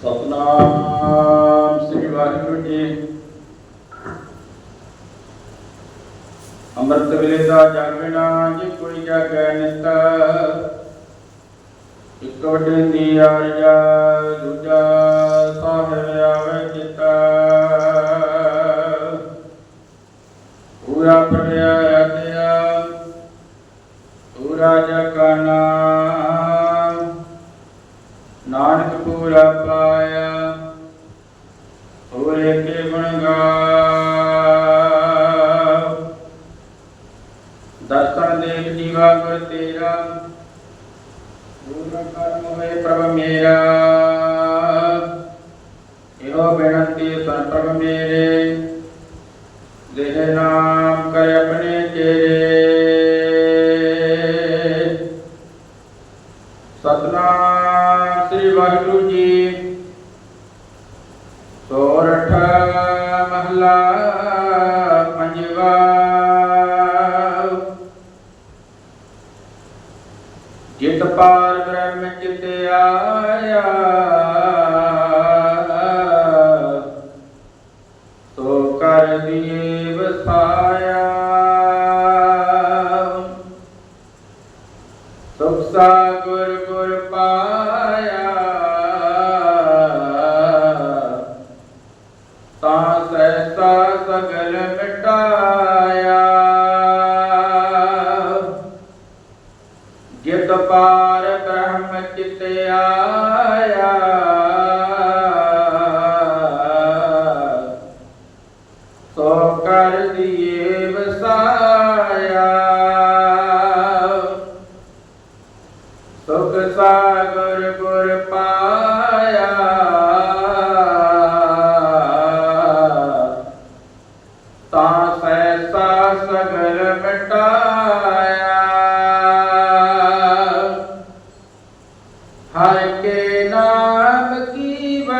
ਸਤਨਾਮ ਸ੍ਰੀ ਵਾਹਿਗੁਰੂ ਜੀ। ਅੰਮ੍ਰਿਤ ਵੇਲੇ ਦਾ ਜਾਗਣਾ ਜੀ ਕੋਈ ਜਾਗੈ ਨਿਤ ਇੱਕ ਵਡੇ ਦੀ ਆਰਜਾ ਦੂਜਾ ਹੋਰੇ ਕੇ ਗੁਣ ਗਾ ਦਰਸ਼ਨ ਦੇਖ ਜੀਵਾ ਗੁਰ ਤੇਰਾ ਪੂਰਨ ਕਰਮ ਹੋਏ ਪ੍ਰਭ ਮੇਰਾ। ਇਹੋ ਬੇਨਤੀ ਸੁਣ ਪ੍ਰਭ ਮੇਰੇ। ਜਿਤ ਪਾਰ ਬ੍ਰਹਮ ਚਿਤ ਆਇਆ Bye.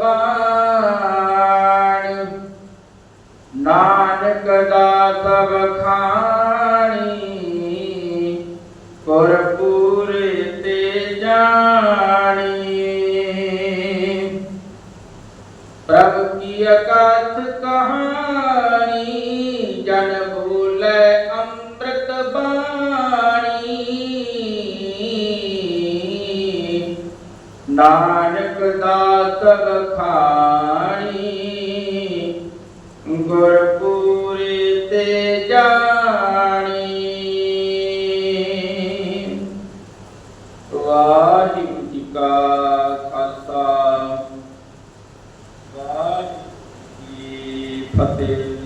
ਬਾਣ ਨਾਨਕ ਦਾ ਸਭ ਖਾਣੀ ਗੁਰ ਪੂਰੇ ਤੇ ਜਾਣੀ ਪ੍ਰਭ ਕੀ ਅਕਥ ਕਹਾਣੀ ਜਨ ਭੂਲੇ ਅੰਮ੍ਰਿਤ ਬਾਣੀ ਨਾਨਕ ਦਾਸ ਬਖਾਣੀ ਗੁਰਪੂਰੀ ਤੇ ਜਾਣੀ। ਵਾਹਿਗੁਰੂ ਜੀ ਕਾ ਖਾਲਸਾ ਵਾਹਿਗੁਰੂ ਜੀ ਫਤਿਹ।